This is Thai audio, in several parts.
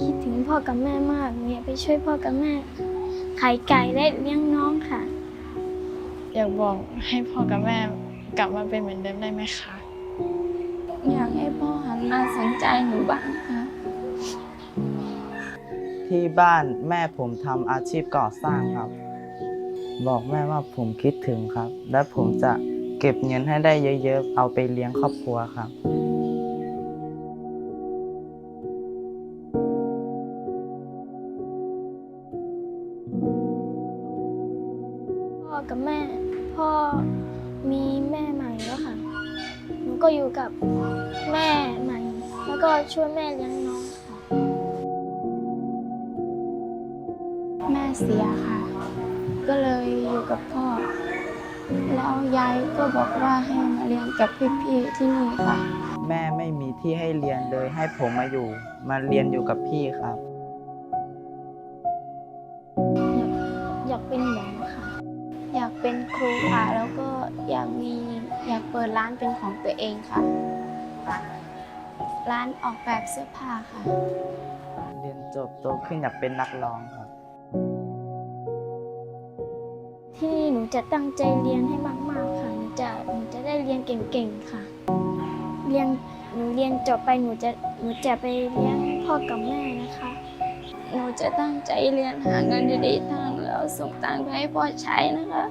คิดถึงพ่อกับแม่มากหนูอยากไปช่วยพ่อกับแม่ขายไก่และเลี้ยงน้องค่ะ อยากบอกให้พ่อกับแม่กลับมาเป็นเหมือนเดิมได้ไหมคะ อยากให้พ่อหันมาสนใจหนูบ้างค่ะ ที่บ้านแม่ผมทำอาชีพก่อสร้างครับ บอกแม่ว่าผมคิดถึงครับ และผมจะเก็บเงินให้ได้เยอะๆ เอาไปเลี้ยงครอบครัวครับ แม่ใหม่แล้วก็ช่วยแม่เลี้ยงน้องค่ะ แม่เสียค่ะ ก็เลยอยู่กับพ่อ แล้วยายก็บอกว่าให้มาเรียนกับพี่ๆที่นี่ค่ะ แม่ไม่มีที่ให้เรียนเลยให้ผมมาอยู่ มาเรียนอยู่กับพี่ครับ อยากอยากเป็นหมอค่ะ อยากเป็นครูค่ะ แล้วก็อยากมีอยากเปิดร้านเป็นของตัวเองค่ะ ร้านออกแบบเสื้อผ้าค่ะ เรียนจบโตขึ้นอยากเป็นนักร้องครับ ที่นี่หนูจะตั้งใจเรียนให้มาก ๆ ค่ะ หนูจะหนูจะได้เรียนเก่ง ๆ ค่ะ เรียนหนูเรียนจบไปหนูจะหนูจะไปเลี้ยงพ่อกับแม่นะคะ หนูจะตั้งใจเรียนหาเงินดีๆทางแล้วส่งตังค์ไปให้พ่อใช้นะคะ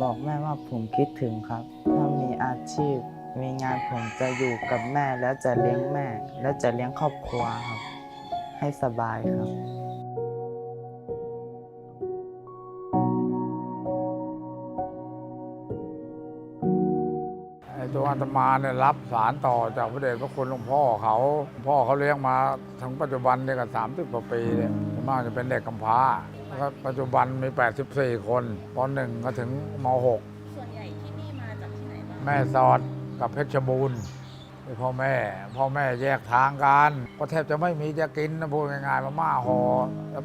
บอกแม่ว่าผมคิดถึงครับ ถ้ามีอาชีพ มีงานผมจะอยู่กับแม่แล้วจะเลี้ยงแม่ แล้วจะเลี้ยงครอบครัวครับ ให้สบายครับไอ้ตัวอาตมาเนี่ยรับสารต่อจากพระเดชพระคุณหลวงพ่อเขา พ่อเขาเลี้ยงมาถึงปัจจุบันเนี่ยก็สามสิบกว่าปีเนี่ยส่วนมากจะเป็นเด็กกำพร้าแล้วก็ปัจจุบันมี 84 คนปหนึ่งก็ถึงมส่วนใหญ่ที่นี่มาจากที่ไหนบ้าง .6 แม่สอด กับเพชรบูรณ์พ่อแม่ พ่อแม่แยกทางกันก็แทบจะไม่มีจะกินนะพูดง่ายๆมาม่าหอ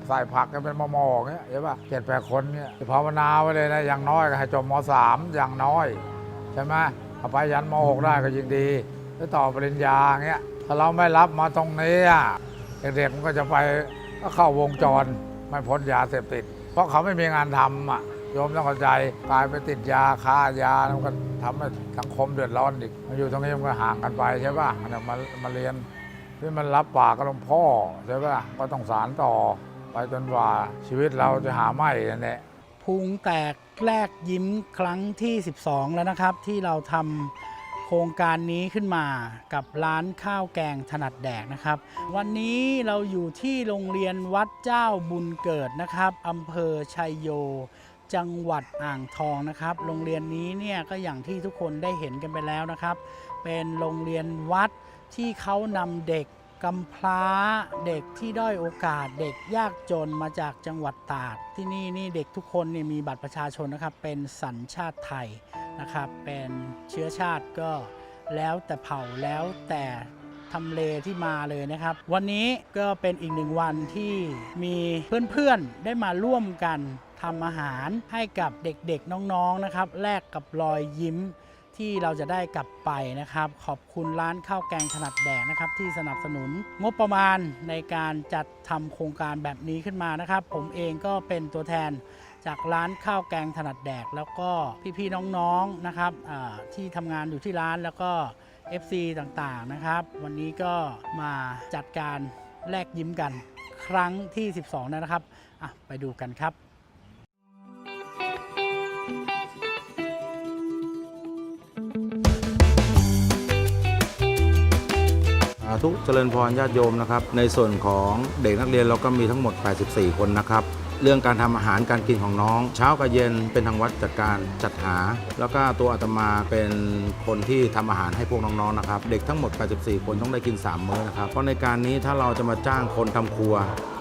ใส่ผักกันเป็นมะมอเงี้ยเห็นป่ะเจ็ดแปดคนเนี่ยภาวนาไว้เลยนะอย่างน้อยก็ให้จบมสามอย่างน้อย ใช่ไหมเอาไปยันม .6 ได้ก็ยิ่งดีแล้วต่อปริญญาเงี้ยถ้าเราไม่รับมาตรงนี้อะเด็กๆมันก็จะไปก็เข้าวงจรไม่พ้นยาเสพติด เพราะเขาไม่มีงานทำอะ โยมต้องเข้าใจกลายไปติดยาค้ายาแล้วก็ทำให้สังคมเดือดร้อนอีกมาอยู่ตรงนี้มันก็ห่างกันไปใช่ป่ะเนี่ยมามาเรียนที่มันรับปากกับหลวงพ่อใช่ป่ะก็ต้องสารต่อ ไปจนกว่าชีวิตเราจะหาไม่นั่นแหละพุงแตกแลกยิ้มครั้งที่ 12 แล้วนะครับ ที่เราทำโครงการนี้ขึ้นมากับร้านข้าวแกงถนัดแดกนะครับ วันนี้เราอยู่ที่โรงเรียนวัดเจ้าบุญเกิดนะครับอำเภอชัยโย จังหวัดอ่างทองนะครับ โรงเรียนนี้เนี่ยก็อย่างที่ทุกคนได้เห็นกันไปแล้วนะครับ เป็นโรงเรียนวัดที่เขานำเด็กกำพร้าเด็กที่ด้อยโอกาสเด็กยากจนมาจากจังหวัดตากที่นี่นี่เด็กทุกคนเนี่ยมีบัตรประชาชนนะครับ เป็นสัญชาติไทยนะครับ เป็นเชื้อชาติก็แล้วแต่เผ่าแล้วแต่ทำเลที่มาเลยนะครับ วันนี้ก็เป็นอีกหนึ่งวันที่มีเพื่อนๆได้มาร่วมกัน ทำอาหารให้กับเด็กๆน้องๆนะครับแลกกับรอยยิ้มที่เราจะได้กลับไปนะครับ ขอบคุณร้านข้าวแกงถนัดแดกนะครับ ที่สนับสนุนงบประมาณในการจัดทำโครงการแบบนี้ขึ้นมานะครับ ผมเองก็เป็นตัวแทนจากร้านข้าวแกงถนัดแดก แล้วก็พี่ๆน้องๆนะครับที่ทำงานอยู่ที่ร้านแล้วก็ FC ต่างๆนะครับ วันนี้ก็มาจัดการแลกยิ้มกัน ครั้งที่ 12 นะครับไปดูกันครับาธุเจริญพรญาติโยมนะครับ ในส่วนของเด็กนักเรียนเราก็มีทั้งหมด 84 คนนะครับเรื่องการทำอาหารการกินของน้อง เช้ากับเย็นเป็นทางวัดจัดการจัดหา แล้วก็ตัวอาตมาเป็นคนที่ทำอาหารให้พวกน้องๆนะครับ เด็กทั้งหมด 84 คนต้องได้กิน 3 มื้อนะครับ เพราะในการนี้ถ้าเราจะมาจ้างคนทำครัว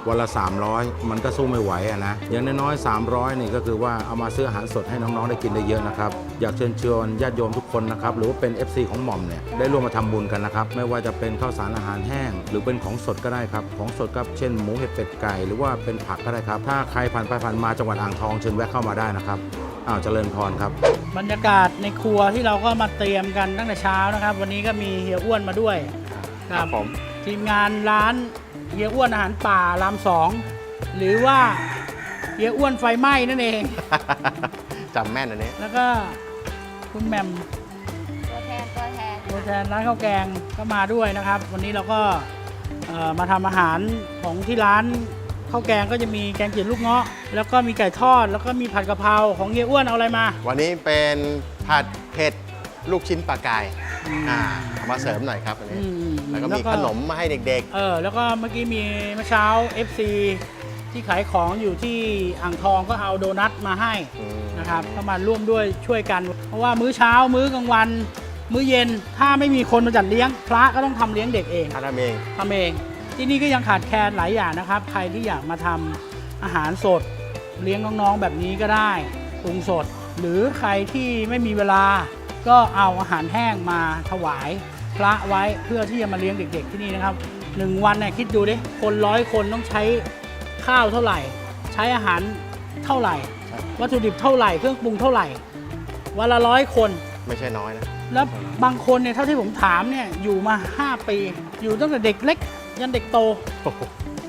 วันละ 300 มันก็สู้ไม่ไหวอะนะอย่างน้อยๆ300 นี่ก็คือว่าเอามาซื้ออาหารสดให้น้อง ๆ ได้กินได้เยอะนะครับ อยากเชิญชวนญาติโยมทุกคนนะครับ หรือว่าเป็น FC ของหม่อมเนี่ยได้ร่วมมาทำบุญกันนะครับ ไม่ว่าจะเป็นข้าวสารอาหารแห้ง หรือเป็นของสดก็ได้ครับ ของสดก็เช่นหมูเห็ดเป็ดไก่ หรือว่าเป็นผักก็ได้ครับ ถ้าใครผ่านไปผ่านมาจังหวัดอ่างทองเชิญแวะเข้ามาได้นะครับอ้าวเจริญพรครับ บรรยากาศในครัวที่เราก็มาเตรียมกันตั้งแต่เช้านะครับ วันนี้ก็มีเฮียอ้วนมาด้วยครับผม ทีมงานร้าน เฮียอ้วนอาหารป่ารามสองหรือว่าเฮียอ้วนไฟไหม้นั่นเอง จำแม่นอันนี้ แล้วก็คุณแหม่มตัวแทนตัวแทนตัวแทนร้านข้าวแกงก็มาด้วยนะครับ วันนี้เราก็เอ่อมาทำอาหารของที่ร้านข้าวแกงก็จะมีแกงเขียดลูกเงาะ แล้วก็มีไก่ทอด แล้วก็มีผัดกะเพราของเฮียอ้วนเอาอะไรมา วันนี้เป็นผัดเผ็ดลูกชิ้นปลากาย อืมอ่าเอามาเสริมหน่อยครับอันนี้ อืมแล้วก็มีขนมมาให้เด็ก เออแล้วก็เมื่อกี้มีเมื่อเช้า FC ที่ขายของอยู่ที่อ่างทองก็เอาโดนัทมาให้ๆอืม นะครับก็มาร่วมด้วยช่วยกัน เพราะว่ามื้อเช้ามื้อกลางวัน มื้อเย็นถ้าไม่มีคนมาจัดเลี้ยง พระก็ต้องทำเลี้ยงเด็กเองทานทำเอง ทำเองที่นี่ก็ยังขาดแคลนหลายอย่างนะครับ ใครที่อยากมาทำอาหารสด เลี้ยงน้องๆแบบนี้ก็ได้ปรุงสด หรือใครที่ไม่มีเวลา ก็เอาอาหารแห้งมาถวายพระไว้เพื่อที่จะมาเลี้ยงเด็ก ๆ ที่นี่นะครับหนึ่งวันเนี่ยคิดดูดิคนร้อยคนต้องใช้ข้าวเท่าไหร่ ใช้อาหารเท่าไหร่ใช่วัตถุดิบเท่าไหร่เครื่องปรุงเท่าไหร่วันละร้อยคนไม่ใช่น้อยนะ แล้วบางคนเนี่ยเท่าที่ผมถามเนี่ยอยู่มา 5 ปี อยู่ตั้งแต่เด็กเล็ก ยันเด็กโต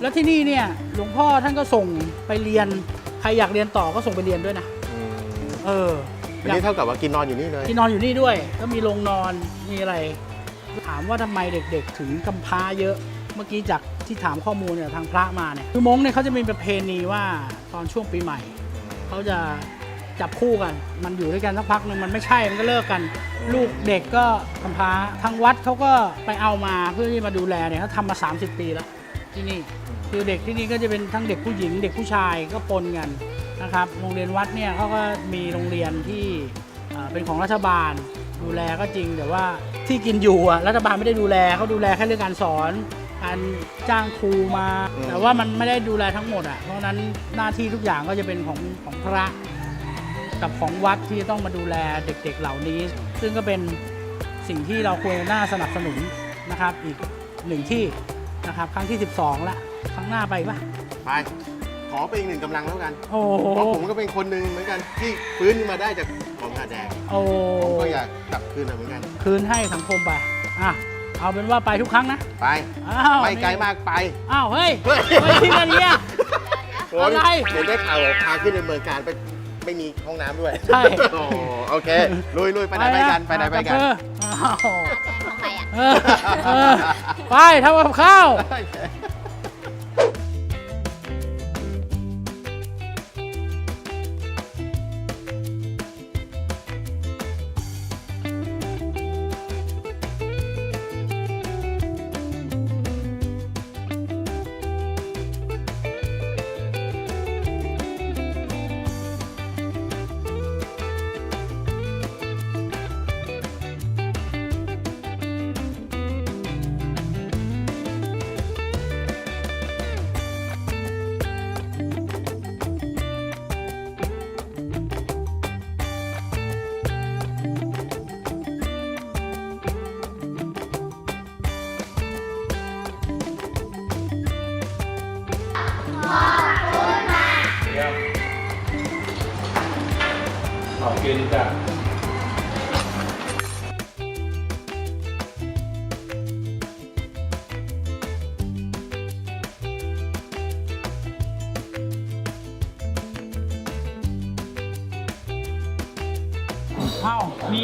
แล้วที่นี่เนี่ยหลวงพ่อท่านก็ส่งไปเรียน ใครอยากเรียนต่อก็ส่งไปเรียนด้วยนะอืมเออ อันนี้เท่ากับว่ากินนอนอยู่นี่เลย ที่นอนอยู่นี่ด้วย ก็มีโรงนอนมีอะไร ถามว่าทำไมเด็กๆ ถึงกำพร้าเยอะ เมื่อกี้จากที่ถามข้อมูลเนี่ยทางพระมาเนี่ยคือมงเนี่ยเขาจะมีประเพณีว่าตอนช่วงปีใหม่ เขาจะจับคู่กัน มันอยู่ด้วยกันสักพักหนึ่งมันไม่ใช่ มันก็เลิกกัน ลูกเด็กก็กำพร้า ทางวัดเขาก็ไปเอามาเพื่อที่มาดูแลเนี่ยเขาทำมา 30 ปีแล้วที่นี่ คือเด็กที่นี่ก็จะเป็นทั้งเด็กผู้หญิง เด็กผู้ชายก็ปนกัน นะครับ โรงเรียนวัดเนี่ยเขาก็มีโรงเรียนที่เป็นของรัฐบาลดูแลก็จริง แต่ว่าที่กินอยู่อะรัฐบาลไม่ได้ดูแลเขาดูแลแค่เรื่องการสอนการจ้างครูมา แต่ว่ามันไม่ได้ดูแลทั้งหมดอะเพราะนั้นหน้าที่ทุกอย่างก็จะเป็นของของพระกับของวัดที่จะต้องมาดูแลเด็ก ๆเหล่านี้ ซึ่งก็เป็นสิ่งที่เราควรน่าสนับสนุนนะครับ อีกหนึ่งที่นะครับ ครั้งที่ 12 ละครั้งหน้าไปปะไป ขอเป็นอีกหนึ่งกำลังแล้วกันโอ้โหเพราะผมก็เป็นคนหนึ่งเหมือนกันที่ฟื้นขึ้นมาได้จากของขาแดงโอ้ผมก็อยากกลับคืนมาเหมือนกัน คืนให้สังคมไปอะเอาเป็นว่าไปทุกครั้งนะ ไปอ้าวไม่ไกลมากไป อ้าวเฮ้ยเฮ้ยเฮ้ยที่กันเนี่ยโอ้ยอะไรเห็นได้ข่าวบอกพาขึ้นในเมืองการไปไม่มีห้องน้ำด้วยใช่ โอ้โอเคลุยลุยไปไหนไปกันไปไหนไปกันเอออ้าวทำไมอะ เออเออไปทำกับข้าวขอบคุ ณจ้ะเอ้ามี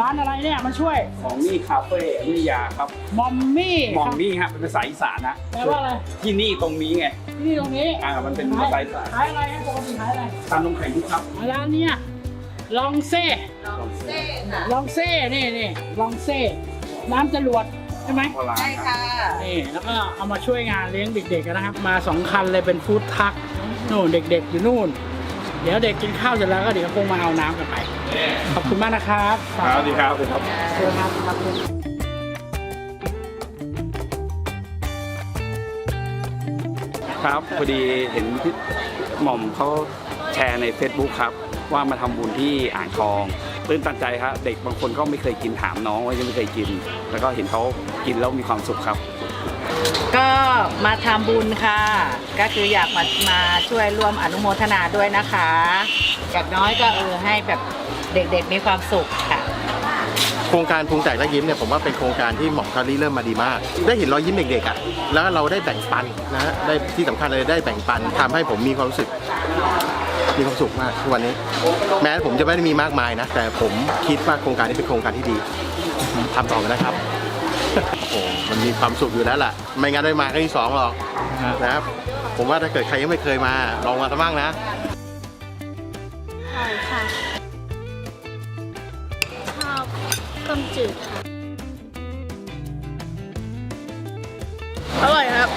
ร้านอะไรเนี่ยมาช่วยของนี่คาเฟ่วิทยาครับมอมมี่มองนี่ฮะเป็นภาษาอีสานนะแปลว่าอะไรที่นี่ตรงนี้ไงที่นี่ตรงนี้อ่ามันเป็นภาษาอีสานขายอะไรฮะปกติขายอะไรตามนมไข่มุกครับร้านเนี้ย ลองเซ่ลองเซ่นี่นี่ลองเซ่ น้ำจรวดใช่ไหม โบราณใช่ค่ะ นี่แล้วก็เอามาช่วยงานเลี้ยงเด็กๆกันนะครับ มาสองคันเลยเป็นฟู้ดทักนู่นเด็กๆอยู่นู่น เดี๋ยวเด็กกินข้าวเสร็จแล้วก็เดี๋ยวคงมาเอาน้ำกันไป ขอบคุณมากนะครับครับสวัสดีครับสวัสดีครับเชิญครับขอบคุณครับพอดีเห็นพี่หม่อมเขาแชร์ใน Facebook ครับ ว่ามาทำบุญที่อ่างทองตื้นตันใจครับ เด็กบางคนก็ไม่เคยกินถามน้องว่ายังไม่เคยกิน แล้วก็เห็นเขากินแล้วมีความสุขครับ ก็มาทำบุญค่ะ ก็คืออยากมามาช่วยร่วมอนุโมทนาด้วยนะคะอย่างน้อยก็เออให้แบบเด็กๆมีความสุขค่ะโครงการภูมิแตกและยิ้มเนี่ยผมว่าเป็นโครงการที่หม่อมเขาริเริ่มมาดีมาก ได้เห็นรอยยิ้มเด็กๆอะแล้วเราได้แบ่งปันนะฮะได้ที่สำคัญเลยได้แบ่งปันทำให้ผมมีความรู้สึก มีความสุขมากทุกวันนี้ แม้ผมจะไม่ได้มีมากมายนะ แต่ผมคิดว่าโครงการนี้เป็นโครงการที่ดีทำต่อไปนะครับโอ้โหมันมีความสุขอยู่แล้วล่ะ ไม่งั้นไม่มาครั้งที่สองหรอกนะครับ ผมว่าถ้าเกิดใครยังไม่เคยมา ลองมาสักบ้างนะใช่ค่ะชอบต้มจืดค่ะ อร่อยครับ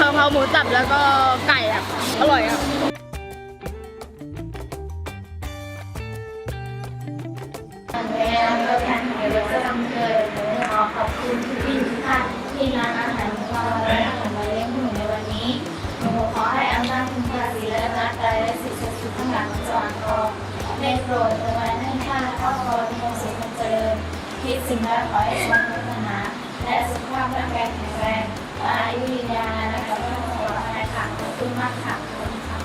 กะเพราหมูสับแล้วก็ไก่ครับ อร่อยครับ แล้วก็ทางเรือก็ทำเกิดขอขอบคุณพี่ทุกท่านที่นอาหารของเราและอาหารมาเลี้ยงหนูในวันนี้หนูขอให้อำนาจคุณพระศรีและนักใจและสิ่งศักดิ์สิทธิ์ทั้งหลายของสวรรค์ทองได้โปรดประทานให้ข้าครอบครัวมีความสุขความเจริญคิดสิ่งใดขอให้สมปรารถนาและสุขภาพร่างกายแข็งแรงอายุยืนยาวนะคะไม่ต้องห่วงอะไรค่ะขอบคุณมากค่ะขอบคุณค่ะ